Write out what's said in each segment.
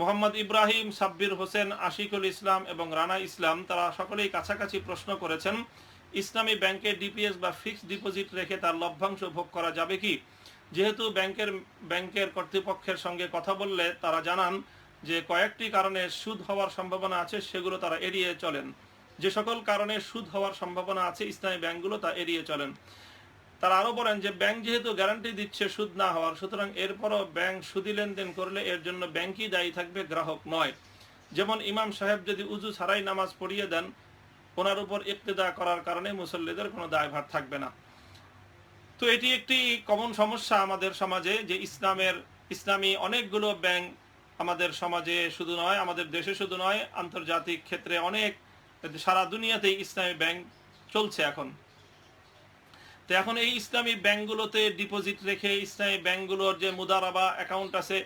মোহাম্মদ ইব্রাহিম সাব্বির হোসেন, আশিকুল ইসলাম এবং রানা ইসলাম, তারা সকলেই কাছাকাছি প্রশ্ন করেছেন, ইসলামী ব্যাংকে ডিপিএস বা ফিক্সড ডিপোজিট রেখে তার লভ্যাংশ ভোগ করা যাবে কি? যেহেতু ব্যাংকের ব্যাংকের কর্তৃপক্ষের সঙ্গে কথা বললে তারা জানান যে কয়েকটি কারণে সুদ হওয়ার সম্ভাবনা আছে, সেগুলো তারা এড়িয়ে চলেন। যে সকল কারণে সুদ হওয়ার সম্ভাবনা আছে ইসলামী ব্যাংকগুলো তা এড়িয়ে চলেন। তারা আরও বলেন যে ব্যাংক যেহেতু গ্যারান্টি দিচ্ছে সুদ না হওয়ার, সুতরাং এরপরও ব্যাংক সুদি লেনদেন করলে এর জন্য ব্যাংকই দায়ী থাকবে, গ্রাহক নয়। যেমন ইমাম সাহেব যদি উজু ছাড়াই নামাজ পড়িয়ে দেন, ওনার উপর ইক্তেদা করার কারণে মুসল্লিদের কোনো দায়ভার থাকবে না। তো এটি একটি কমন সমস্যা আমাদের সমাজে যে ইসলামের, ইসলামী অনেকগুলো ব্যাংক আমাদের সমাজে শুধু নয়, আমাদের দেশে শুধু নয়, আন্তর্জাতিক ক্ষেত্রে অনেক, সারা দুনিয়াতেই ইসলামী ব্যাংক চলছে এখন। তো এখন এই ইসলামী ব্যাংকগুলোতে ডিপোজিট রেখে ইসলামী ব্যাংকগুলোর যে মুদারাবা অ্যাকাউন্ট আছে,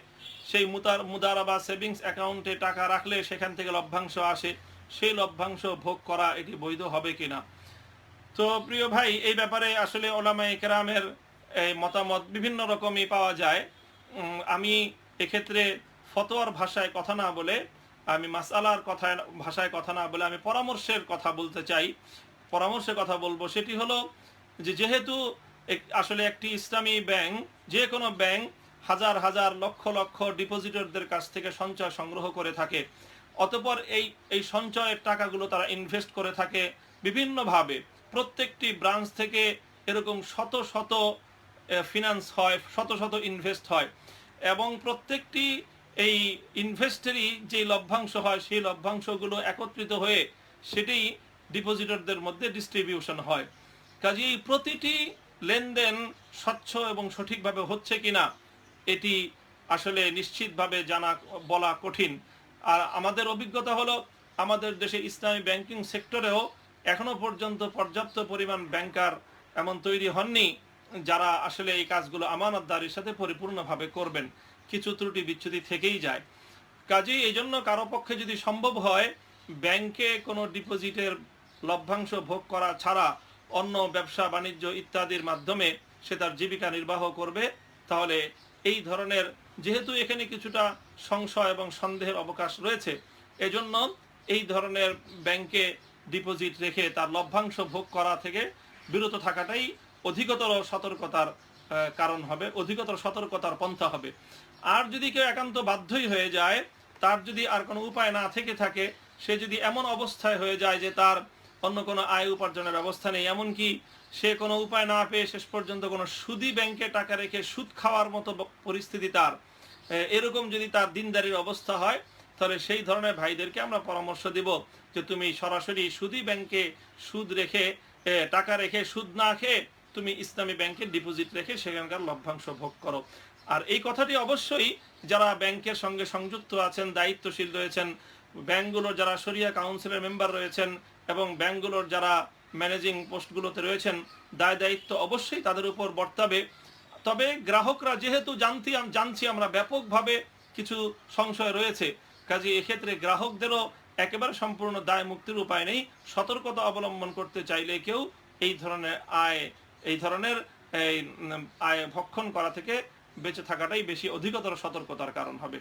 সেই মুদার মুদারাবা সেভিংস অ্যাকাউন্টে টাকা রাখলে সেখান থেকে লভ্যাংশ আসে। সেই লভ্যাংশ ভোগ করা এটি বৈধ হবে কিনা? তো প্রিয় ভাই, এই ব্যাপারে আসলে ওলামা একরামের এই মতামত বিভিন্ন রকমই পাওয়া যায়। আমি এক্ষেত্রে ফতোয়ার ভাষায় কথা না বলে, আমি মাসালার কথা ভাষায় কথা না বলে আমি পরামর্শের কথা বলতে চাই। পরামর্শের কথা বলব, সেটি হলো যে যেহেতু আসলে একটি ইসলামী ব্যাংক, যে কোনো ব্যাংক হাজার হাজার লক্ষ লক্ষ ডিপোজিটরদের কাছ থেকে সঞ্চয় সংগ্রহ করে থাকে। অতপর এই এই সঞ্চয়ের টাকাগুলো তারা ইনভেস্ট করে থাকে বিভিন্নভাবে। প্রত্যেকটি ব্রাঞ্চ থেকে এরকম শত শত ফিনান্স হয়, শত শত ইনভেস্ট হয়। এবং প্রত্যেকটি এই ইনভেস্টেরই যে লভ্যাংশ হয়, সেই লভ্যাংশগুলো একত্রিত হয়ে সেটি ডিপোজিটরদের মধ্যে ডিস্ট্রিবিউশন হয়। কাজেই প্রতিটি লেনদেন স্বচ্ছ এবং সঠিকভাবে হচ্ছে কিনা, এটি আসলে নিশ্চিতভাবে জানা, বলা কঠিন। আর আমাদের অভিজ্ঞতা হলো, আমাদের দেশে ইসলামী ব্যাংকিং সেক্টরেও এখনও পর্যন্ত পর্যাপ্ত পরিমাণ ব্যাংকার এমন তৈরি হননি, যারা আসলে এই কাজগুলো আমানতদারির সাথে পরিপূর্ণভাবে করবেন। কিছু ত্রুটি বিচ্যুতি থেকেই যায়। কাজেই এই জন্য কারও পক্ষে যদি সম্ভব হয়, ব্যাংকে কোনো ডিপোজিটের লভ্যাংশ ভোগ করা ছাড়া অন্য ব্যবসা, বাণিজ্য ইত্যাদির মাধ্যমে সে তার জীবিকা নির্বাহ করবে। তাহলে এই ধরনের যেহেতু এখানে কিছুটা সংশয় এবং সন্দেহের অবকাশ রয়েছে, এজন্য এই ধরনের ব্যাংকে ডিপোজিট রেখে তার লভ্যাংশ ভোগ করা থেকে বিরত থাকাটাই অধিকতর সতর্কতার কারণ হবে, অধিকতর সতর্কতার পন্থা হবে। আর যদি কেউ একান্ত বাধ্যই হয়ে যায়, তার যদি আর কোনো উপায় না থেকে থাকে, সে যদি এমন অবস্থায় হয়ে যায় যে তার অন্য কোনো আয় উপার্জনের ব্যবস্থা নেই। এমনকি সে কোনো উপায় না পেয়ে শেষ পর্যন্ত কোনো সুদি ব্যাংকে টাকা রেখে সুদ খাওয়ার মতো পরিস্থিতি তার। এরকম যদি তার দিনদারির অবস্থা হয়, তাহলে সেই ধরনের ভাইদেরকে আমরা পরামর্শ দিব যে তুমি সরাসরি সুদি ব্যাংকে সুদ রেখে টাকা রেখে সুদ না খেয়ে তুমি ইসলামী ব্যাংকে ডিপোজিট রেখে সেখানকার লভ্যাংশ ভোগ করো। আর এই কথাটি অবশ্যই যারা ব্যাংকের সঙ্গে সংযুক্ত আছেন, দায়িত্বশীল রয়েছেন ব্যাংকগুলোর যারা শরিয়া কাউন্সিলের মেম্বার রয়েছেন এবং ব্যাংকগুলোর যারা ম্যানেজিং পোস্টগুলোতে রয়েছেন, দায় দায়িত্ব অবশ্যই তাদের উপর বর্তাবে। তবে গ্রাহকরা যেহেতু জানতি জানছি আমরা ব্যাপকভাবে কিছু সংশয় রয়েছে, কাজে এক্ষেত্রে গ্রাহকদেরও একেবারে সম্পূর্ণ দায় মুক্তির উপায় নেই। সতর্কতা অবলম্বন করতে চাইলে কেউ এই ধরনের আয় এই ধরনের আয় ভক্ষণ করা থেকে বেঁচে থাকাটাই বেশি অধিকতর সতর্কতার কারণ হবে।